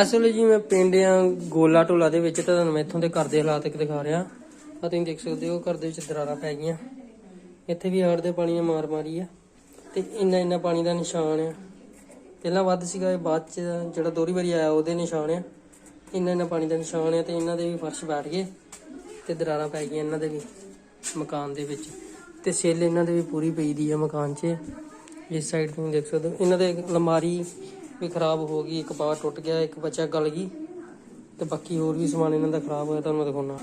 ਇਸ ਵੇਲੇ ਜੀ ਮੈਂ ਪਿੰਡ ਆ ਗੋਲਾ ਟੋਲਾ ਦੇ ਵਿੱਚ ਤਾਂ ਤੁਹਾਨੂੰ ਮੈਂ ਇੱਥੋਂ ਦੇ ਘਰ ਦੇ ਹਾਲਾਤ ਇੱਕ ਦਿਖਾ ਰਿਹਾ। ਆ ਤੁਸੀਂ ਦੇਖ ਸਕਦੇ ਹੋ ਘਰ ਦੇ ਵਿੱਚ ਦਰਾਰਾਂ ਪੈ ਗਈਆਂ। ਇੱਥੇ ਵੀ ਹੜ੍ਹ ਦੇ ਪਾਣੀ ਨੇ ਮਾਰ ਮਾਰੀ ਆ। ਤੇ ਇੰਨਾ ਇੰਨਾ ਪਾਣੀ ਦਾ ਨਿਸ਼ਾਨ ਆ। ਪਹਿਲਾਂ ਵੱਧ ਸੀਗਾ, ਇਹ ਬਾਅਦ ਚ ਜਿਹੜਾ ਦੋਹਰੀ ਵਾਰੀ ਆਇਆ ਉਹਦੇ ਨਿਸ਼ਾਨ ਆ। ਇੰਨਾ ਇੰਨਾ ਪਾਣੀ ਦਾ ਨਿਸ਼ਾਨ ਆ ਤੇ ਇਹਨਾਂ ਦੇ ਵੀ ਫਰਸ਼ ਬੈਠ ਗਏ ਤੇ ਦਰਾਰਾਂ ਪੈ ਗਈਆਂ ਇਹਨਾਂ ਦੇ ਵੀ ਮਕਾਨ ਦੇ ਵਿੱਚ। ਤੇ ਸੇਲ ਇਹਨਾਂ ਦੇ ਵੀ ਪੂਰੀ ਪਈ ਦੀ ਆ ਮਕਾਨ 'ਚ। ਇਸ ਸਾਈਡ ਤੁਸੀਂ ਦੇਖ ਸਕਦੇ ਹੋ। ਇਹਨਾਂ ਦੇ ਅਲਮਾਰੀ ਵੀ ਖਰਾਬ ਹੋ ਗਈ, ਇੱਕ ਬਾਰ ਟੁੱਟ ਗਿਆ, ਇੱਕ ਬੱਚਾ ਗਲ ਗਈ ਤੇ ਬਾਕੀ ਹੋਰ ਵੀ ਸਮਾਨ ਇਹਨਾਂ ਦਾ ਖਰਾਬ ਹੋਇਆ, ਤੁਹਾਨੂੰ ਦਿਖਾਉਣਾ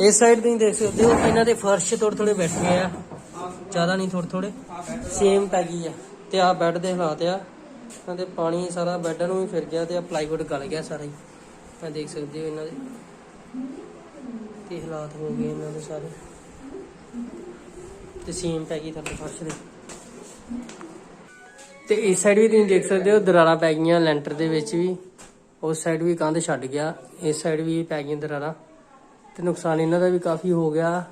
ਇਸ ਸਾਈਡ ਤੁਸੀਂ ਦੇਖ ਸਕਦੇ ਹੋ, ਇਹਨਾਂ ਦੇ ਫਰਸ਼ ਥੋੜੇ ਥੋੜੇ ਬੈਠ ਗਏ ਆ। ਜ਼ਿਆਦਾ ਨਹੀਂ ਥੋੜੇ ਥੋੜੇ ਸੇਮ ਪੈ ਗਈ ਆ। ਤੇ ਆਹ ਬੈੱਡ ਦੇ ਹਾਲਾਤ ਆ। ਇਹਨਾਂ ਦੇ ਪਾਣੀ ਸਾਰਾ ਬੈੱਡ ਨੂੰ ਵੀ ਫਿਰ ਗਿਆ ਤੇ ਆ ਪਲਾਈਵੁੱਡ ਗਲ ਗਿਆ ਸਾਰਾ ਹੀ। ਮੈਂ ਦੇਖ ਸਕਦੇ ਹੋ ਇਹਨਾਂ ਦੇ ਕੀ ਹਾਲਾਤ ਹੋ ਗਏ ਇਹਨਾਂ ਦੇ ਸਾਰੇ। ਤੇ ਸੀਮ ਪੈ ਗਈ ਥੱਲੇ ਫਰਸ਼ ਦੇ। ਤੇ ਇਸ ਸਾਈਡ ਵੀ ਤੁਸੀਂ ਦੇਖ ਸਕਦੇ ਹੋ ਦਰਾਰਾਂ ਪੈ ਗਈਆਂ ਲੈਂਟਰ ਦੇ ਵਿੱਚ ਵੀ। ਉਸ ਸਾਈਡ ਵੀ ਕੰਧ ਛੱਡ ਗਿਆ ਇਸ ਸਾਈਡ ਵੀ ਪੈ ਗਈਆਂ ਦਰਾਰਾਂ। ਤੇ ਨੁਕਸਾਨ ਇਹਨਾਂ ਦਾ ਵੀ ਕਾਫੀ ਹੋ ਗਿਆ।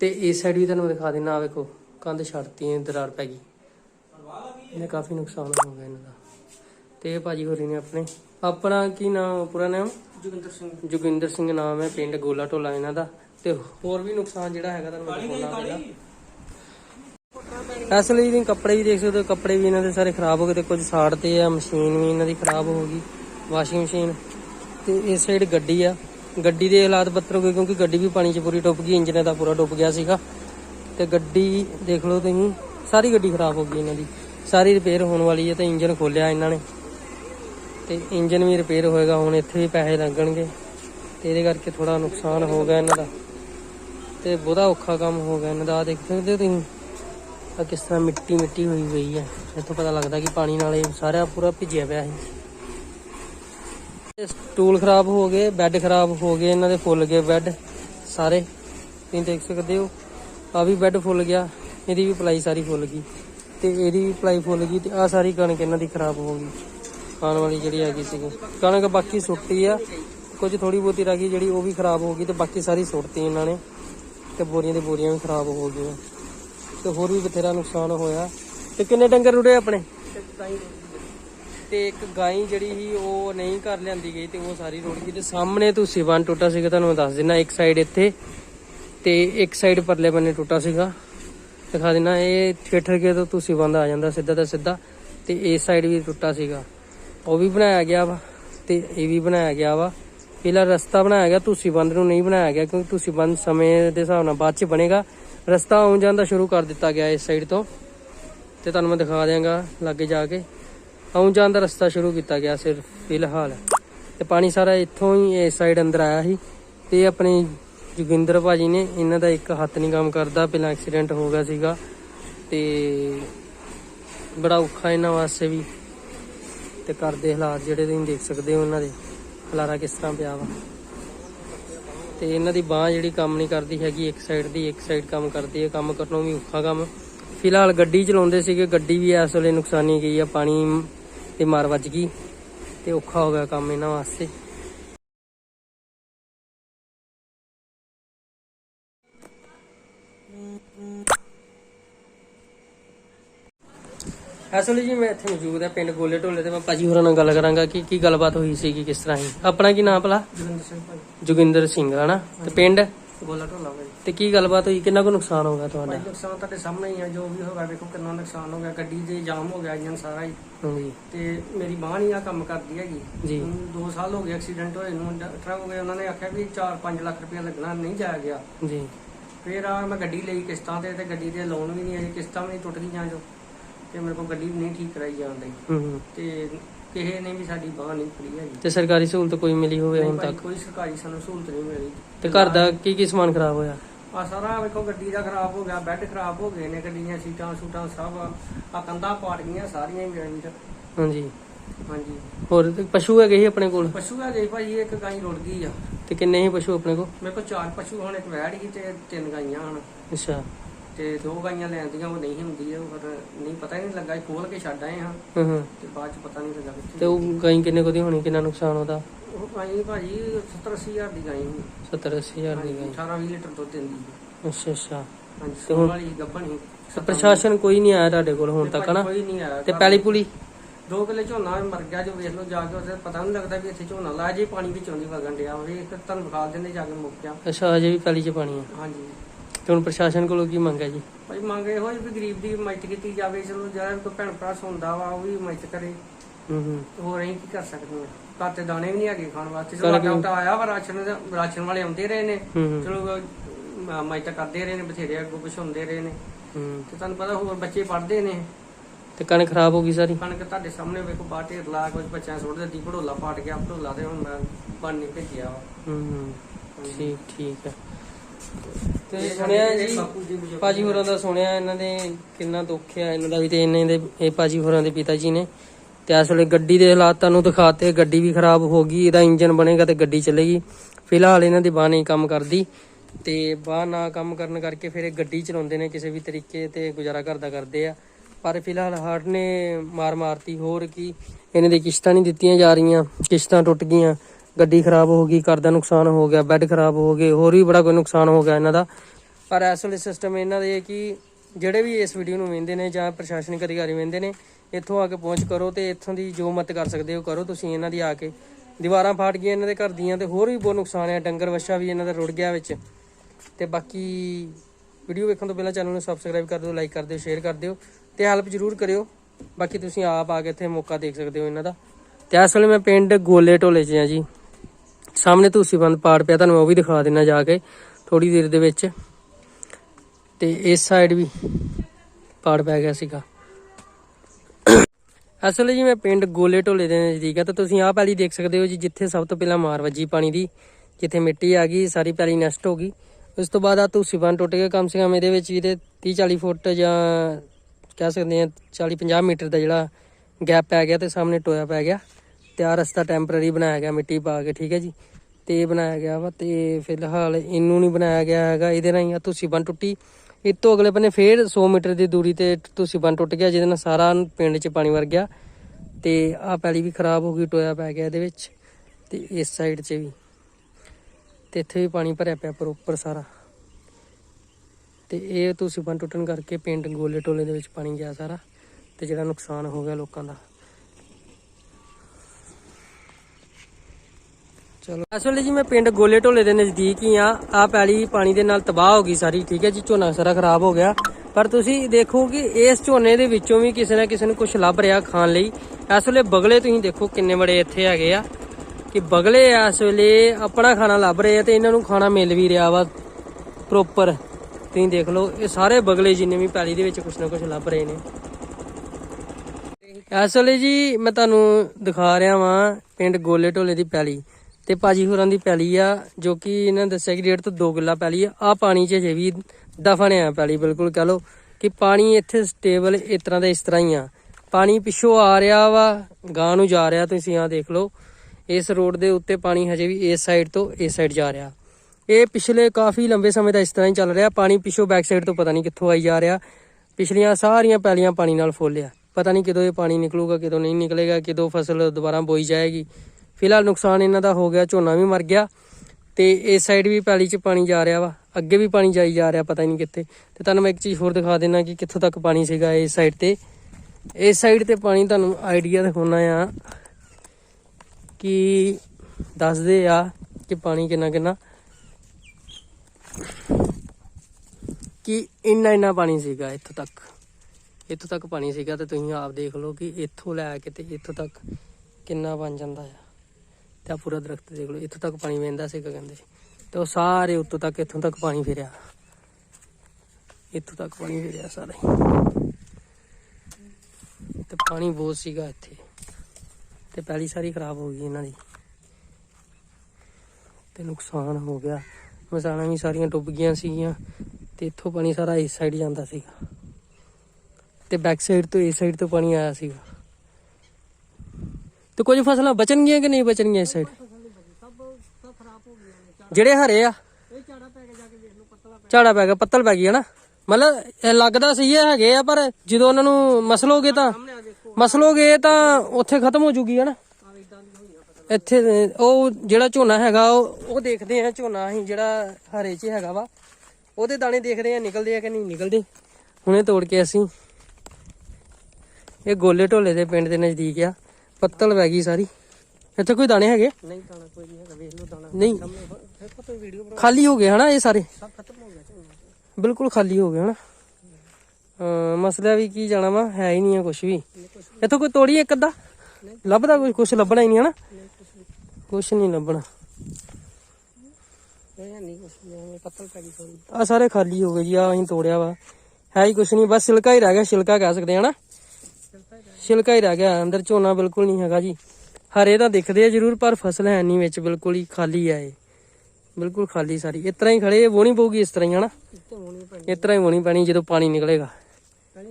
ਤੇ ਇਸ ਸਾਈਡ ਵੀ ਤੁਹਾਨੂੰ ਦਿਖਾ ਆ ਵੇਖੋ ਕੰਧ ਛੱਡਤੀ ਹੈ ਦਰਾਰ ਪੈ ਗਈ। ਇਹ ਕਾਫੀ ਨੁਕਸਾਨ ਹੋ ਗਿਆ ਇਹਨਾਂ ਦਾ। ਤੇ ਭਾਜੀ ਹੋਰੀ ਨੇ ਆਪਣੇ ਆਪਣਾ ਕੀ ਨਾਮ ਪੂਰਾ ਨਾਮ? ਜੋਗਿੰਦਰ ਸਿੰਘ। ਜੋਗਿੰਦਰ ਸਿੰਘ ਨਾਮ ਹੈ ਪਿੰਡ ਗੋਲਾ ਟੋਲਾ ਇਹਨਾਂ ਦਾ। ਤੇ ਹੋਰ ਵੀ ਨੁਕਸਾਨ ਜਿਹੜਾ ਹੈਗਾ ਤੁਹਾਨੂੰ ਦਿਖਾਉਣਾ ਪਹਿਲਾਂ ਇਸ ਲਈ ਤੁਸੀਂ ਕੱਪੜੇ ਵੀ ਦੇਖ ਸਕਦੇ ਹੋ, ਕੱਪੜੇ ਵੀ ਇਹਨਾਂ ਦੇ ਸਾਰੇ ਖਰਾਬ ਹੋ ਗਏ ਤੇ ਕੁਝ ਸਾੜਤੇ ਆ, ਮਸ਼ੀਨ ਵੀ ਇਹਨਾਂ ਦੀ ਖਰਾਬ ਹੋ ਗਈ, ਵਾਸ਼ਿੰਗ ਮਸ਼ੀਨ। ਤੇ ਇਸ ਸਾਈਡ ਗੱਡੀ ਆ। ਗੱਡੀ ਦੇ ਹਾਲਾਤ ਬੱਤਰ ਹੋ ਗਏ ਕਿਉਂਕਿ ਗੱਡੀ ਵੀ ਪਾਣੀ 'ਚ ਪੂਰੀ ਡੁੱਬ ਗਈ, ਇੰਜਨ ਦਾ ਪੂਰਾ ਡੁੱਬ ਗਿਆ ਸੀਗਾ। ਤੇ ਗੱਡੀ ਦੇਖ ਲਓ ਤੁਸੀਂ, ਸਾਰੀ ਗੱਡੀ ਖਰਾਬ ਹੋ ਗਈ ਇਹਨਾਂ ਦੀ। ਸਾਰੀ ਰਿਪੇਅਰ ਹੋਣ ਵਾਲੀ ਹੈ ਤੇ ਇੰਜਨ ਖੋਲਿਆ ਇਹਨਾਂ ਨੇ। ਤੇ ਇੰਜਨ ਵੀ ਰਿਪੇਅਰ ਹੋਏਗਾ, ਹੁਣ ਇੱਥੇ ਵੀ ਪੈਸੇ ਲੱਗਣਗੇ। ਤੇ ਇਹਦੇ ਕਰਕੇ ਥੋੜਾ ਨੁਕਸਾਨ ਹੋ ਗਿਆ ਇਹਨਾਂ ਦਾ। ਤੇ ਬਹੁਤਾ ਔਖਾ ਕੰਮ ਹੋ ਗਿਆ ਇਹਨਾਂ ਦਾ। ਆਹ ਦੇਖ ਸਕਦੇ ਹੋ ਤੁਸੀਂ? ਆ ਕਿਸ ਤਰ੍ਹਾਂ ਮਿੱਟੀ ਮਿੱਟੀ ਹੋਈ ਹੋਈ ਹੈ ਇੱਥੋਂ ਪਤਾ ਲੱਗਦਾ ਕਿ ਪਾਣੀ ਨਾਲ ਇਹ ਸਾਰਾ ਪੂਰਾ ਭਿੱਜਿਆ ਪਿਆ ਸੀ। ਸਟੂਲ ਖਰਾਬ ਹੋ ਗਏ, ਬੈੱਡ ਖਰਾਬ ਹੋ ਗਏ, ਇਹਨਾਂ ਦੇ ਫੁੱਲ ਗਏ ਬੈੱਡ ਸਾਰੇ। ਤੁਸੀਂ ਦੇਖ ਸਕਦੇ ਹੋ ਆ ਵੀ ਬੈੱਡ ਫੁੱਲ ਗਿਆ, ਇਹਦੀ ਵੀ ਪਲਾਈ ਸਾਰੀ ਫੁੱਲ ਗਈ। ਤੇ ਇਹਦੀ ਵੀ ਪਲਾਈ ਫੁੱਲ ਗਈ ਤੇ ਆ ਸਾਰੀ ਕਣਕ ਇਹਨਾਂ ਦੀ ਖਰਾਬ ਹੋ ਗਈ। ਖਾਣ ਵਾਲੀ ਜਿਹੜੀ ਹੈਗੀ ਸੀਗੀ ਕਣਕ ਬਾਕੀ ਸੁੱਟੀ ਆ, ਕੁਝ ਥੋੜੀ ਬਹੁਤੀ ਰਹਿ ਗਈ, ਜਿਹੜੀ ਉਹ ਵੀ ਖਰਾਬ ਹੋ ਗਈ ਤੇ ਬਾਕੀ ਸਾਰੀ ਸੁੱਟਤੀ ਇਹਨਾਂ ਨੇ। ਤੇ ਬੋਰੀਆਂ ਦੀ ਬੋਰੀਆਂ ਵੀ ਖਰਾਬ ਹੋ ਗਈਆਂ। ਤੇ ਹੋਰ ਵੀ ਬਥੇਰਾ ਨੁਕਸਾਨ ਹੋਇਆ। ਤੇ ਕਿੰਨੇ ਡੰਗਰ ਰੁੜੇ ਆਪਣੇ? ਤੇ ਇੱਕ ਗਾਈ ਜਿਹੜੀ ਸੀ, ਉਹ ਨਹੀਂ ਘਰ ਲਿਆਂਦੀ ਗਈ ਤੇ ਉਹ ਸਾਰੀ ਰੁੜ ਗਈ। ਤੇ ਸਾਹਮਣੇ ਤੁਸੀਂ ਵਨ ਟੁੱਟਾ ਸੀਗਾ, ਤੁਹਾਨੂੰ ਮੈਂ ਦੱਸ ਦਿੰਦਾ ਇੱਕ ਸਾਈਡ ਇੱਥੇ ਤੇ ਇੱਕ ਸਾਈਡ ਪਰਲੇ ਬੰਨੇ ਟੁੱਟਾ ਸੀਗਾ। ਦਿਖਾ ਦਿੰਦਾ ਇਹ ਠੇਠਰ ਕੇ ਤੋਂ ਤੁਸੀਂ ਬੰਦ ਆ ਜਾਂਦਾ, ਸਿੱਧਾ ਦਾ ਸਿੱਧਾ। ਤੇ ਇਸ ਸਾਈਡ ਵੀ ਟੁੱਟਾ ਸੀਗਾ। ਉਹ ਵੀ ਬਣਾਇਆ ਗਿਆ ਵਾ ਤੇ ਇਹ ਵੀ ਬਣਾਇਆ ਗਿਆ ਵਾ। ਪਹਿਲਾ ਰਸਤਾ ਬਣਾਇਆ ਗਿਆ ਤੁਸੀਂ ਬੰਦ ਨੂੰ ਨਹੀਂ ਬਣਾਇਆ ਗਿਆ ਕਿਉਂਕਿ ਤੁਸੀਂ ਬੰਦ ਸਮੇਂ ਦੇ ਹਿਸਾਬ ਨਾਲ ਬਾਅਦ ਚ ਬਣੇਗਾ। ਰਸਤਾ ਆਉਣ ਜਾਣ ਦਾ ਸ਼ੁਰੂ ਕਰ ਦਿੱਤਾ ਗਿਆ ਇਸ ਸਾਈਡ ਤੋਂ। ਤੇ ਤੁਹਾਨੂੰ ਮੈਂ ਦਿਖਾ ਦਿਆਂਗਾ ਲਾਗੇ ਜਾ ਕੇ। ਆਉਣ ਜਾਣ ਦਾ ਰਸਤਾ ਸ਼ੁਰੂ ਕੀਤਾ ਗਿਆ ਸਿਰਫ ਫਿਲਹਾਲ। ਤੇ ਪਾਣੀ ਸਾਰਾ ਇੱਥੋਂ ਹੀ ਇਸ ਸਾਈਡ ਅੰਦਰ ਆਇਆ ਸੀ। ਤੇ ਆਪਣੇ ਜੋਗਿੰਦਰ ਭਾਜੀ ਨੇ ਇਹਨਾਂ ਦਾ ਇੱਕ ਹੱਥ ਨਹੀਂ ਕੰਮ ਕਰਦਾ, ਪਹਿਲਾਂ ਐਕਸੀਡੈਂਟ ਹੋ ਗਿਆ ਸੀਗਾ। ਤੇ ਬੜਾ ਔਖਾ ਇਹਨਾਂ ਵਾਸਤੇ ਵੀ। ਤੇ ਕਰਦੇ ਹਾਲਾਤ ਜਿਹੜੇ ਤੁਸੀਂ ਦੇਖ ਸਕਦੇ ਹੋ, ਉਹਨਾਂ ਦੇ ਖਲਾਰਾ ਕਿਸ ਤਰ੍ਹਾਂ ਪਿਆ ਵਾ। ਤੇ ਇਹਨਾਂ ਦੀ ਬਾਹ ਜਿਹੜੀ ਕੰਮ ਨਹੀਂ ਕਰਦੀ ਹੈਗੀ, ਇੱਕ ਸਾਈਡ ਦੀ, ਇੱਕ ਸਾਈਡ ਕੰਮ ਕਰਦੀ ਹੈ, ਕੰਮ ਕਰਨੋਂ ਵੀ ਔਖਾ ਕੰਮ। ਫਿਲਹਾਲ ਗੱਡੀ ਚਲਾਉਂਦੇ ਸੀਗੇ, ਗੱਡੀ ਵੀ ਇਸ ਵੇਲੇ ਨੁਕਸਾਨੀ ਗਈ ਆ, ਪਾਣੀ ਤੇ ਮਾਰ ਵੱਜ ਗਈ ਤੇ ਔਖਾ ਹੋ ਗਿਆ ਕੰਮ ਇਹਨਾਂ ਵਾਸਤੇ। ਅਸਲ ਜੀ ਮੈਂ ਇੱਥੇ ਮੌਜੂਦ ਹਾਂ ਪਿੰਡ ਗੋਲੇ ਢੋਲੇ ਤੇ ਮੈਂ ਭਾਜੀ ਹੋਰਾਂ ਨਾਲ ਗੱਲ ਕਰਾਂਗਾ ਕਿ ਕੀ ਗੱਲਬਾਤ ਹੋਈ ਸੀਗੀ ਕਿਸ ਤਰ੍ਹਾਂ ਹੀ ਆਪਣਾ ਕੀ ਨਾਮ ਭਲਾ? ਜੋਗਿੰਦਰ ਸਿੰਘ ਭਾਈ ਜੋਗਿੰਦਰ ਸਿੰਘ ਹਨਾ? ਤੇ ਪਿੰਡ? ਗੋਲਾ ਢੋਲਾ ਭਾਈ ਤੇ ਕੀ ਗੱਲਬਾਤ ਹੋਈ? ਕਿੰਨਾ ਕੁ ਨੁਕਸਾਨ ਹੋ ਗਿਆ ਭਾਈ ਤੁਹਾਡਾ ਨੁਕਸਾਨ ਤੁਹਾਡੇ ਸਾਹਮਣੇ ਹੀ ਆ ਜੋ ਵੀ ਹੋਗਾ ਵੇਖੋ ਕਿੰਨਾ ਨੁਕਸਾਨ ਹੋ ਗਿਆ। ਗੱਡੀ ਦੇ ਜਾਮ ਹੋ ਗਿਆ ਇੰਜਨ ਸਾਰਾ ਹੀ। ਹਾਂਜੀ। ਤੇ ਮੇਰੀ ਬਾਂਹ ਨਹੀਂ ਆ ਕੰਮ ਕਰਦੀ ਹੈਗੀ। ਜੀ। 2 ਸਾਲ ਹੋ ਗਏ ਐਕਸੀਡੈਂਟ ਹੋਏ ਨੂੰ ਡਾਕਟਰ ਹੋ ਗਏ ਉਹਨਾਂ ਨੇ ਆਖਿਆ ਵੀ 4-5 ਲੱਖ ਰੁਪਏ ਲੱਗਣਾ ਨਹੀਂ ਜਾਇਆ ਗਿਆ। ਜੀ। ਫਿਰ ਆ ਮੈਂ ਗੱਡੀ ਲਈ ਕਿਸ਼ਤਾਂ ਤੇ ਤੇ ਗੱਡੀ ਦੇ ਲੋਨ ਵੀ ਨਹੀਂ ਆਏ ਕਿਸ਼ਤਾਂ ਵੀ ਨਹੀਂ ਟੁੱਟਦੀਆਂ ਜੋ। ਤੇ ਮੇਰੇ ਕੋਲ ਗੱਡੀ ਵੀ ਨਹੀਂ ਠੀਕ ਕਰਾਈ ਜਾਣ ਹੂੰ ਹੂੰ। ਤੇ ਕਿਸੇ ਨੇ ਵੀ ਸਾਡੀ ਬਾਂਹ ਨਹੀਂ ਫੜੀ ਹੈਗੀ। ਤੇ ਸਰਕਾਰੀ ਸਹੂਲਤ ਕੋਈ ਮਿਲੀ ਹੋਵੇ ਹੁਣ ਭਾਈ, ਤੱਕ? ਕੋਈ ਸਰਕਾਰੀ ਸਾਨੂੰ ਸਹੂਲਤ ਨਹੀਂ ਮਿਲੀ। ਤੇ ਘਰ ਦਾ ਕੀ ਕੀ ਸਮਾਨ ਖਰਾਬ ਹੋਇਆ? ਆ ਸਾਰਾ ਵੇਖੋ ਗੱਡੀ ਦਾ ਖਰਾਬ ਹੋ ਗਿਆ ਬੈੱਡ ਖਰਾਬ ਹੋ ਗਏ ਨੇ ਗੱਡੀ ਦੀਆਂ ਸੀਟਾਂ ਸੂਟਾਂ ਸਭ ਆ। ਕੰਧਾਂ ਪਾੜ ਗਈਆਂ ਸਾਰੀਆਂ ਹੀ ਮੇਰੀਆਂ ਵੀਰ। ਹਾਂਜੀ। ਹਾਂਜੀ। ਹੋਰ ਤੇ ਪਸ਼ੂ ਹੈਗੇ ਸੀ ਆਪਣੇ ਕੋਲ? ਪਸ਼ੂ ਹੈਗੇ ਭਾਈ ਇੱਕ ਗਾਈ ਰੁੜ ਗਈ ਆ। ਤੇ ਕਿੰਨੇ ਸੀ ਪਸ਼ੂ ਆਪਣੇ ਕੋਲ? ਮੇਰੇ ਕੋਲ ਚਾਰ ਪਸ਼ੂ ਹੁਣ ਇੱਕ ਵੈੜ ਗਈ ਤੇ ਤਿੰਨ ਗਾਈਆਂ ਹਨ ਅੱਛਾ। ਤੇ ਦੋ ਗਾਈਆਂ ਲੈਂਦੀਆਂ ਉਹ ਨਹੀਂ ਹੁੰਦੀ ਉਹ ਫਿਰ ਨਹੀਂ ਪਤਾ ਹੀ ਨਹੀਂ ਲੱਗਾ ਖੋਲ ਕੇ ਛੱਡ ਆਏ ਹਾਂ ਹੂੰ ਹੂੰ। ਤੇ ਬਾਅਦ ਚ ਪਤਾ ਨਹੀਂ ਲੱਗਾ ਕਿੱਥੇ ਤੇ ਉਹ ਗਾਈ ਕਿੰਨੇ ਕੁ ਦੀ ਹੋਣੀ ਕਿੰਨਾ ਨੁਕਸਾਨ ਉਹਦਾ? ਉਹ ਗਾਈ ਭਾਜੀ 70 80 ਹਜ਼ਾਰ ਦੀ ਗਾਈ ਸੀ 70 80 ਹਜ਼ਾਰ ਦੀ ਗਾਈ। 18 20 ਲੀਟਰ ਦੁੱਧ ਦਿੰਦੀ। ਅੱਛਾ ਅੱਛਾ। ਹਾਂਜੀ ਤੇ ਹੁਣ- ਵਾਲੀ ਗੱਭਣ ਸੀ। ਤੇ ਪ੍ਰਸ਼ਾਸਨ ਕੋਈ ਨਹੀਂ ਆਇਆ ਤੁਹਾਡੇ ਕੋਲ ਹੁਣ ਤੱਕ ਹਨਾ? ਕੋਈ ਨਹੀਂ ਆਇਆ। ਤੇ ਪੈਲੀ ਪੁਲੀ? ਦੋ ਕਿੱਲੇ ਝੋਨਾ ਮਰ ਗਿਆ ਜੋ ਵੇਖ ਲਓ ਜਾ ਕੇ ਉੱਥੇ ਪਤਾ ਨਹੀਂ ਲੱਗਦਾ ਵੀ ਇੱਥੇ ਝੋਨਾ ਲਾਇਆ ਜੇ ਪਾਣੀ ਵਿੱਚੋਂ ਦੀ ਵਗਣ ਡਿਆ। ਵੇ ਇੱਕ ਤੁਹਾਨੂੰ ਵਿਖਾ ਦਿੰਦੇ ਜਾ ਕੇ ਮੁੱਕ ਗਿਆ। ਅੱਛਾ ਅਜੇ ਵੀ ਪੈਲੀ 'ਚ ਪਾਣੀ ਆ। ਹਾਂਜੀ। ਤੇ ਹੁਣ ਪ੍ਰਸ਼ਾਸਨ ਕੋਲੋਂ ਕੀ ਮੰਗ ਹੈ ਜੀ? ਭਾਈ ਮੰਗ ਇਹੋ ਹੀ ਵੀ ਗਰੀਬ ਦੀ ਮਦਦ ਕੀਤੀ ਜਾਵੇ ਚਲੋ ਜਿਹੜਾ ਕੋਈ ਭੈਣ ਭਰਾ ਸੁਣਦਾ ਵਾ ਉਹ ਵੀ ਮਦਦ ਕਰੇ। ਹੂੰ ਹੂੰ। ਹੋਰ ਅਸੀਂ ਕੀ ਕਰ ਸਕਦੇ ਹਾਂ? ਘਰ ਤੇ ਦਾਣੇ ਵੀ ਨਹੀਂ ਹੈਗੇ ਖਾਣ ਵਾਸਤੇ। ਚਲੋ ਆਟਾ ਆਇਆ ਵਾ ਰਾਸ਼ਨ ਦਾ- ਰਾਸ਼ਨ ਵਾਲੇ ਆਉਂਦੇ ਰਹੇ ਨੇ। ਹੂੰ ਚਲੋ ਮਦਦ ਕਰਦੇ ਰਹੇ ਨੇ ਬਥੇਰੇ ਅੱਗੋਂ ਪਿਛੋਂ ਹੁੰਦੇ ਰਹੇ ਨੇ। ਹੂੰ। ਤੇ ਤੁਹਾਨੂੰ ਪਤਾ ਹੋਰ ਬੱਚੇ ਪੜ੍ਹਦੇ ਨੇ। ਤੇ ਕਣਕ ਖਰਾਬ ਹੋ ਗਈ ਸਾਰੀ? ਕਣਕ ਤੁਹਾਡੇ ਸਾਹਮਣੇ ਵੇਖੋ ਬਾਹਰ ਢੇਰ ਲਾ ਕੁਝ ਬੱਚਿਆਂ ਸੁੱਟ ਦਿੱਤੀ ਭੜੋਲਾ ਪਾਟ ਗਿਆ ਭੜੋਲਾ ਤੇ ਹੁਣ ਮੈਂ ਬੰਨ ਭੇਜਿਆ ਵਾ। ਹੂੰ ਹੂੰ। ਠੀਕ ਠੀਕ ਹੈ। ਤੇ ਸੁਣਿਆ ਜੀ ਬਾਪੂ ਹੋਰਾਂ ਦਾ ਸੁਣਿਆ, ਇਹਨਾਂ ਦੇ ਕਿੰਨਾ ਦੁੱਖ ਆ, ਇਹਨਾਂ ਦਾ ਵੀ ਤੇ ਇਹਨਾਂ ਦੇ, ਇਹ ਭਾਜੀ ਹੋਰਾਂ ਦੇ ਪਿਤਾ ਜੀ ਨੇ। ਤੇ ਇਸ ਵੇਲੇ ਗੱਡੀ ਦੇ ਹਾਲਾਤ ਤੁਹਾਨੂੰ ਦਿਖਾਤੇ, ਗੱਡੀ ਵੀ ਖਰਾਬ ਹੋ ਗਈ, ਇਹਦਾ ਇੰਜਨ ਬਣੇਗਾ ਤੇ ਗੱਡੀ ਚੱਲੇਗੀ। ਫਿਲਹਾਲ ਇਹਨਾਂ ਦੀ ਬਾਹ ਨਹੀਂ ਕੰਮ ਕਰਦੀ, ਤੇ ਬਾਹ ਨਾ ਕੰਮ ਕਰਨ ਕਰਕੇ ਫਿਰ ਇਹ ਗੱਡੀ ਚਲਾਉਂਦੇ ਨੇ ਕਿਸੇ ਵੀ ਤਰੀਕੇ ਤੇ ਗੁਜ਼ਾਰਾ ਕਰਦਾ ਕਰਦੇ ਆ। ਪਰ ਫਿਲਹਾਲ ਹਾਰਟ ਨੇ ਮਾਰ ਮਾਰਤੀ, ਹੋਰ ਕੀ, ਇਹਨਾਂ ਦੀ ਕਿਸ਼ਤਾਂ ਨਹੀਂ ਦਿੱਤੀਆਂ ਜਾ ਰਹੀਆਂ, ਕਿਸ਼ਤਾਂ ਟੁੱਟ ਗਈਆਂ। ਗੱਡੀ ਖਰਾਬ ਹੋ ਗਈ, ਘਰ ਦਾ ਨੁਕਸਾਨ ਹੋ ਗਿਆ ਬੈੱਡ ਖਰਾਬ ਹੋ ਗਏ, ਹੋਰ ਵੀ ਬੜਾ ਕੋਈ ਨੁਕਸਾਨ ਹੋ ਗਿਆ ਇਹਨਾਂ ਦਾ। ਪਰ ਇਸ ਵੇਲੇ ਸਿਸਟਮ ਇਹਨਾਂ ਦੇ ਕਿ ਜਿਹੜੇ ਵੀ ਇਸ ਵੀਡੀਓ ਨੂੰ ਵੇਖਦੇ ਨੇ ਜਾਂ ਪ੍ਰਸ਼ਾਸਨਿਕ ਅਧਿਕਾਰੀ ਵੇਖਦੇ ਨੇ, ਇੱਥੋਂ ਆ ਕੇ ਪਹੁੰਚ ਕਰੋ ਤੇ ਇੱਥੋਂ ਦੀ ਜੋ ਮਤ ਕਰ ਸਕਦੇ ਹੋ ਕਰੋ ਤੁਸੀਂ ਇਹਨਾਂ ਦੀ ਆ ਕੇ। ਦੀਵਾਰਾਂ ਫਾਟ ਗਈਆਂ ਇਹਨਾਂ ਦੇ ਘਰ ਦੀਆਂ ਤੇ ਹੋਰ ਵੀ ਬਹੁਤ ਨੁਕਸਾਨ ਆ ਡੰਗਰ ਵੱਛਾ ਵੀ ਇਹਨਾਂ ਦਾ ਰੁੜ ਗਿਆ ਵਿੱਚ। ਤੇ ਬਾਕੀ ਵੀਡੀਓ ਵੇਖਣ ਤੋਂ ਪਹਿਲਾਂ ਚੈਨਲ ਨੂੰ ਸਬਸਕ੍ਰਾਈਬ ਕਰ ਦਿਓ ਲਾਈਕ ਕਰ ਦਿਓ ਸ਼ੇਅਰ ਕਰ ਦਿਓ ਤੇ ਹੈਲਪ ਜ਼ਰੂਰ ਕਰਿਓ। ਬਾਕੀ ਤੁਸੀਂ ਆਪ ਆ ਕੇ ਇੱਥੇ ਮੌਕਾ ਦੇਖ ਸਕਦੇ ਹੋ ਇਹਨਾਂ ਦਾ। ਤੇ ਇਸ ਵੇਲੇ ਮੈਂ ਪਿੰਡ ਗੋਲੇ ਢੋਲੇ 'ਚ ਆ ਜੀ। ਸਾਹਮਣੇ ਤੁਸੀਂ ਬੰਦ ਪਾੜ ਪਿਆ, ਤੁਹਾਨੂੰ ਉਹ ਵੀ ਦਿਖਾ ਦੇਣਾ ਜਾ ਕੇ ਥੋੜੀ ਦੇਰ ਦੇ ਵਿੱਚ। ਤੇ ਇਸ ਸਾਈਡ ਵੀ ਪਾੜ ਪੈ ਗਿਆ ਸੀਗਾ। ਅਸਲ ਜੀ ਮੈਂ ਪਿੰਡ ਗੋਲੇ ਢੋਲੇ ਦੇ ਨਜ਼ਦੀਕ ਆ, ਤਾਂ ਤੁਸੀਂ ਆਹ ਪੈਲੀ ਦੇਖ ਸਕਦੇ ਹੋ ਜੀ, ਜਿੱਥੇ ਸਭ ਤੋਂ ਪਹਿਲਾਂ ਮਾਰ ਵੱਜੀ ਪਾਣੀ ਦੀ, ਜਿੱਥੇ ਮਿੱਟੀ ਆ ਗਈ, ਸਾਰੀ ਪੈਲੀ ਨਸ਼ਟ ਹੋ ਗਈ। ਉਸ ਤੋਂ ਬਾਅਦ ਆ ਤੁਸੀਂ ਬੰਨ ਟੁੱਟ ਗਿਆ ਕਮ ਸੇ ਕਮ ਇਹਦੇ ਵਿੱਚ ਵੀ ਤੇ 30 40 ਫੁੱਟ ਜਾਂ ਕਹਿ ਸਕਦੇ ਆ 40 50 ਮੀਟਰ ਦਾ ਜਿਹੜਾ ਗੈਪ ਪੈ ਗਿਆ ਤੇ ਸਾਹਮਣੇ ਟੋਇਆ ਪੈ ਗਿਆ। ਤੇ ਆ ਰਸਤਾ ਟੈਂਪਰੇਰੀ ਬਣਾਇਆ ਗਿਆ, ਮਿੱਟੀ ਪਾ ਕੇ, ਠੀਕ ਹੈ ਜੀ? ਤੇ ਇਹ ਬਣਾਇਆ ਗਿਆ ਵਾ ਤੇ ਫਿਲਹਾਲ ਇਹਨੂੰ ਨਹੀਂ ਬਣਾਇਆ ਗਿਆ ਹੈਗਾ, ਇਹਦੇ ਨਾਲ ਹੀ ਆ ਤੁਸੀਂ ਬੰਨ ਟੁੱਟੀ। ਇਹ ਤੋਂ ਅਗਲੇ ਬੰਨੇ ਫੇਰ 100 ਮੀਟਰ ਦੀ ਦੂਰੀ ਤੇ ਤੁਸੀਂ ਬੰਨ ਟੁੱਟ ਗਿਆ, ਜਿਹਦੇ ਨਾਲ ਸਾਰਾ ਪਿੰਡ 'ਚ ਪਾਣੀ ਵਰ ਗਿਆ। ਤੇ ਆ ਪੈਲੀ ਵੀ ਖਰਾਬ ਹੋ ਗਈ, ਟੋਇਆ ਪੈ ਗਿਆ ਇਹਦੇ ਵਿੱਚ, ਤੇ ਇਸ ਸਾਈਡ 'ਚ ਵੀ। ਤੇ ਇੱਥੇ ਵੀ ਪਾਣੀ ਭਰਿਆ ਪਿਆ ਪ੍ਰੋਪਰ ਸਾਰਾ। ਤੇ ਇਹ ਤੁਸੀਂ ਬੰਨ ਟੁੱਟਣ ਕਰਕੇ ਪਿੰਡ ਗੋਲੇ ਟੋਲੇ ਦੇ ਵਿੱਚ ਪਾਣੀ ਗਿਆ ਸਾਰਾ, ਤੇ ਜਿਹੜਾ ਨੁਕਸਾਨ ਹੋ ਗਿਆ ਲੋਕਾਂ ਦਾ। ਚਲੋ। ਅਸਲ ਜੀ ਮੈਂ ਪਿੰਡ ਗੋਲੇ ਢੋਲੇ ਦੇ ਨਜ਼ਦੀਕ ਹੀ ਆ ਆ ਪੈਲੀ ਪਾਣੀ ਦੇ ਨਾਲ ਤਬਾਹ ਹੋ ਗਈ ਸਾਰੀ, ਠੀਕ ਹੈ ਜੀ? ਝੋਨਾ ਸਾਰਾ ਖਰਾਬ ਹੋ ਗਿਆ। ਪਰ ਤੁਸੀਂ ਦੇਖੋ ਕਿ ਇਸ ਝੋਨੇ ਦੇ ਵਿੱਚੋਂ ਵੀ ਕਿਸੇ ਨਾ ਕਿਸੇ ਨੂੰ ਕੁਝ ਲੱਭ ਰਿਹਾ ਖਾਣ ਲਈ। ਇਸ ਵੇਲੇ ਬਗਲੇ ਤੁਸੀਂ ਦੇਖੋ ਕਿੰਨੇ ਬੜੇ ਇੱਥੇ ਹੈਗੇ ਆ। ਕਿ ਬਗਲੇ ਇਸ ਵੇਲੇ ਆਪਣਾ ਖਾਣਾ ਲੱਭ ਰਹੇ ਆ ਤੇ ਇਹਨਾਂ ਨੂੰ ਖਾਣਾ ਮਿਲ ਵੀ ਰਿਹਾ ਵਾ ਪ੍ਰੋਪਰ ਤੁਸੀਂ ਦੇਖ ਲਓ, ਇਹ ਸਾਰੇ ਬਗਲੇ ਜਿੰਨੇ ਵੀ ਪੈਲੀ ਦੇ ਵਿੱਚ ਕੁਝ ਨਾ ਕੁਝ ਲੱਭ ਰਹੇ ਨੇ। ਇਸ ਵੇਲੇ ਜੀ ਮੈਂ ਤੁਹਾਨੂੰ ਦਿਖਾ ਰਿਹਾ ਵਾਂ ਪਿੰਡ ਗੋਲੇ ਢੋਲੇ ਦੀ ਪੈਲੀ। ਤੇ ਭਾਜੀ ਹੋਰਾਂ ਦੀ ਪੈਲੀ ਆ, ਜੋ ਕਿ ਇਹਨਾਂ ਨੇ ਦੱਸਿਆ ਕਿ ਡੇਢ ਤੋਂ 2 ਕਿੱਲਾ ਪੈਲੀ ਆ। ਆ ਪਾਣੀ 'ਚ ਅਜੇ ਵੀ ਦਫਨ ਆ ਪੈਲੀ, ਬਿਲਕੁਲ ਕਹ ਲਓ ਕਿ ਪਾਣੀ ਇੱਥੇ ਸਟੇਬਲ ਇਸ ਤਰ੍ਹਾਂ ਦਾ ਇਸ ਤਰ੍ਹਾਂ ਹੀ ਆ। ਪਾਣੀ ਪਿੱਛੋਂ ਆ ਰਿਹਾ ਵਾ ਗਾਂ ਨੂੰ ਜਾ ਰਿਹਾ, ਤੁਸੀਂ ਆ ਦੇਖ ਲਓ। ਇਸ ਰੋਡ ਦੇ ਉੱਤੇ ਪਾਣੀ ਹਜੇ ਵੀ ਇਸ ਸਾਈਡ ਤੋਂ ਇਸ ਸਾਈਡ ਜਾ ਰਿਹਾ। ਇਹ ਪਿਛਲੇ ਕਾਫੀ ਲੰਬੇ ਸਮੇਂ ਦਾ ਇਸ ਤਰ੍ਹਾਂ ਹੀ ਚੱਲ ਰਿਹਾ। ਪਾਣੀ ਪਿੱਛੋਂ ਬੈਕ ਸਾਈਡ ਤੋਂ ਪਤਾ ਨਹੀਂ ਕਿੱਥੋਂ ਆਈ ਜਾ ਰਿਹਾ। ਪਿਛਲੀਆਂ ਸਾਰੀਆਂ ਪੈਲੀਆਂ ਪਾਣੀ ਨਾਲ ਫੁੱਲ ਆ। ਪਤਾ ਨਹੀਂ ਕਿਦੋਂ ਇਹ ਪਾਣੀ ਨਿਕਲੂਗਾ, ਕਿਦੋਂ ਨਹੀਂ ਨਿਕਲੇਗਾ, ਕਿਦੋਂ ਫਸਲ ਦੁਬਾਰਾ ਬੋਈ ਜਾਏਗੀ। ਫਿਲਹਾਲ ਨੁਕਸਾਨ ਇਹਨਾਂ ਦਾ ਹੋ ਗਿਆ, ਝੋਨਾ ਵੀ ਮਰ ਗਿਆ ਤੇ ਇਸ ਸਾਈਡ ਵੀ ਪੈਲੀ 'ਚ ਪਾਣੀ ਜਾ ਰਿਹਾ ਵਾ, ਅੱਗੇ ਵੀ ਪਾਣੀ ਜਾਈ ਜਾ ਰਿਹਾ ਪਤਾ ਹੀ ਨਹੀਂ ਕਿੱਥੇ। ਤੇ ਤੁਹਾਨੂੰ ਮੈਂ ਇੱਕ ਚੀਜ਼ ਹੋਰ ਦਿਖਾ ਦੇਣਾ ਕਿ ਕਿੱਥੋਂ ਤੱਕ ਪਾਣੀ ਸੀਗਾ ਇਸ ਸਾਈਡ ਤੇ। ਇਸ ਸਾਈਡ ਤੇ ਪਾਣੀ ਤੁਹਾਨੂੰ ਆਈਡੀਆ ਦਿਖਾਉਣਾ ਆ ਕਿ ਦੱਸਦੇ ਆ ਕਿ ਪਾਣੀ ਕਿੰਨਾ ਕਿੰਨਾ, ਕਿ ਇੰਨਾ ਇੰਨਾ ਪਾਣੀ ਸੀਗਾ ਇੱਥੋਂ ਤੱਕ। ਇੱਥੋਂ ਤੱਕ ਪਾਣੀ ਸੀਗਾ ਤੇ ਤੁਸੀਂ ਆਪ ਦੇਖ ਲਓ ਕਿ ਇੱਥੋਂ ਲੈ ਕੇ ਤੇ ਇੱਥੋਂ ਤੱਕ ਕਿੰਨਾ ਬਣ ਜਾਂਦਾ ਆ। ਤੇ ਆ ਪੂਰਾ ਦਰਖਤ ਦੇਖ ਲਓ, ਇੱਥੋਂ ਤੱਕ ਪਾਣੀ ਵਹਿੰਦਾ ਸੀਗਾ ਕਹਿੰਦੇ। ਤੇ ਉਹ ਸਾਰੇ ਉੱਤੋਂ ਤੱਕ, ਇੱਥੋਂ ਤੱਕ ਪਾਣੀ ਫਿਰਿਆ। ਇੱਥੋਂ ਤੱਕ ਪਾਣੀ ਫਿਰਿਆ ਸਾਰਾ ਤੇ ਪਾਣੀ ਬਹੁਤ ਸੀਗਾ ਇੱਥੇ। ਤੇ ਪਹਿਲੀ ਸਾਰੀ ਖਰਾਬ ਹੋ ਗਈ ਇਹਨਾਂ ਦੀ। ਤੇ ਨੁਕਸਾਨ ਹੋ ਗਿਆ। ਮਸਾਣਾ ਵੀ ਸਾਰੀਆਂ ਡੁੱਬ ਗਈਆਂ ਸੀਗੀਆਂ। ਤੇ ਇੱਥੋਂ ਪਾਣੀ ਸਾਰਾ ਇਸ ਸਾਈਡ ਜਾਂਦਾ ਸੀਗਾ। ਤੇ ਬੈਕ ਸਾਈਡ ਤੋਂ ਇਸ ਸਾਈਡ ਤੋਂ ਪਾਣੀ ਆਇਆ ਸੀਗਾ। ਤੇ ਕੁਝ ਫਸਲਾਂ ਬਚਣਗੀਆਂ ਕਿ ਨਹੀਂ ਬਚਣਗੀਆਂ ਇਸ ਸਾਈਡ? ਜਿਹੜੇ ਹਰੇ ਆ। ਝਾੜਾ ਪੈ ਗਿਆ, ਪੱਤਲ ਪੈ ਗਈ ਹਨਾ ਮਤਲਬ ਲੱਗਦਾ ਸੀ ਇਹ ਹੈਗੇ ਆ, ਪਰ ਜਦੋਂ ਉਹਨਾਂ ਨੂੰ ਮਸਲੋਗੇ ਤਾਂ ਮਸਲੋਗੇ ਤਾਂ ਉੱਥੇ ਖਤਮ ਹੋ ਜੂਗੀ ਹਨਾ ਇੱਥੇ, ਉਹ ਜਿਹੜਾ ਝੋਨਾ ਹੈਗਾ, ਉਹ ਉਹ ਦੇਖਦੇ ਆ ਝੋਨਾ ਅਸੀਂ, ਜਿਹੜਾ ਹਰੇ 'ਚ ਹੈਗਾ ਵਾ। ਉਹਦੇ ਦਾਣੇ ਦੇਖਦੇ ਆ, ਨਿਕਲਦੇ ਆ ਕਿ ਨਹੀਂ ਨਿਕਲਦੇ। ਹੁਣੇ ਤੋੜ ਕੇ ਅਸੀਂ ਇਹ ਗੋਲੇ ਢੋਲੇ ਦੇ ਪਿੰਡ ਦੇ ਨਜ਼ਦੀਕ ਆ। ਪੱਤਲ ਪੈ ਗਈ ਸਾਰੀ। ਇੱਥੇ ਕੋਈ ਦਾਣੇ ਹੈਗੇ? ਨਹੀਂ ਦਾਣਾ ਕੋਈ ਨਹੀਂ ਹੈਗਾ ਵੇਖ ਲਓ ਦਾਣਾ। ਨਹੀਂ। ਫਿਰ ਕੋਈ ਵੀਡੀਓ ਬਣਾ ਖਾਲੀ ਹੋ ਗਏ ਹਨਾ ਇਹ ਸਾਰੇ? ਸਭ ਖਤਮ ਹੋ ਗਿਆ ਝੋਨਾ ਬਿਲਕੁਲ ਖਾਲੀ ਹੋ ਗਏ ਹਨਾ। ਮਸਲਾ ਵੀ ਕੀ ਜਾਣਾ ਵਾ? ਹੈ ਹੀ ਨਹੀਂ ਆ ਕੁਝ ਵੀ। ਇੱਥੋਂ ਕੋਈ ਤੋੜੀ ਇੱਕ ਅੱਧਾ? ਲੱਭਦਾ ਕੁਝ ਕੁਝ ਲੱਭਣਾ ਹੀ ਨਹੀਂ ਹਨਾ? ਕੁਝ ਨਹੀਂ ਲੱਭਣਾ। ਕੁਛ ਨਹੀਂ ਥੋੜੀ ਆ ਸਾਰੇ ਖਾਲੀ ਹੋ ਗਏ ਜੀ ਆ ਅਸੀਂ ਤੋੜਿਆ ਵਾ। ਹੈ ਹੀ ਕੁਝ ਨਹੀਂ ਬਸ ਛਿਲਕਾ ਹੀ ਰਹਿ ਗਿਆ ਛਿਲਕਾ ਕਹਿ ਸਕਦੇ ਹਨਾ। ਛਿਲਕਾ ਹੀ ਰਹਿ ਗਿਆ ਅੰਦਰ ਝੋਨਾ ਬਿਲਕੁਲ ਨਹੀਂ ਹੈਗਾ ਜੀ। ਹਰੇ ਤਾਂ ਦਿਖਦੇ ਆ ਜ਼ਰੂਰ ਪਰ ਫਸਲ ਹੈ ਨਹੀਂ ਵਿੱਚ ਬਿਲਕੁਲ ਹੀ ਖਾਲੀ ਆ ਇਹ। ਬਿਲਕੁਲ ਖਾਲੀ ਸਾਰੀ। ਇਸ ਤਰ੍ਹਾਂ ਹੀ ਖੜੇ ਵੋਣੀ ਪਊਗੀ ਇਸ ਤਰ੍ਹਾਂ ਹੀ ਹਨਾ? ਇਸ ਤਰ੍ਹਾਂ ਹੀ ਵੋਣੀ ਪੈਣੀ ਜਦੋਂ ਪਾਣੀ ਨਿਕਲੇਗਾ।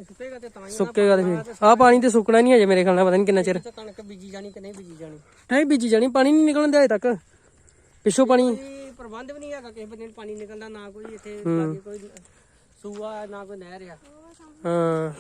ਸੁੱਕੇਗਾ ਤੇ ਤਾਂ ਹੀ ਸੁੱਕੇਗਾ ਤੇ ਫਿਰ। ਆਹ ਪਾਣੀ ਤੇ ਸੁੱਕਣਾ ਨਹੀਂ ਅਜੇ ਮੇਰੇ ਖਿਆਲ ਨਾਲ ਪਤਾ ਨਹੀਂ ਕਿੰਨਾ ਚਿਰ। ਕਣਕ ਬੀਜੀ ਜਾਣੀ ਕਿ ਨਹੀਂ ਬੀਜੀ ਜਾਣੀ? ਨਹੀਂ ਬੀਜੀ ਜਾਣੀ ਪਾਣੀ ਨਹੀਂ ਨਿਕਲਣ ਦੇ ਅਜੇ ਤੱਕ। ਪਿੱਛੋਂ ਪਾਣੀ। ਪ੍ਰਬੰਧ ਵੀ ਨਹੀਂ ਹੈਗਾ ਕਿਸੇ ਬੰਦੇ ਨੂੰ ਪਾਣੀ ਨਿਕਲਦਾ ਨਾ ਕੋਈ ਇੱਥੇ ਕੋਈ ਸੂਆ ਨਾ ਕੋਈ ਨਹਿਰ ਆ। ਹਾਂ।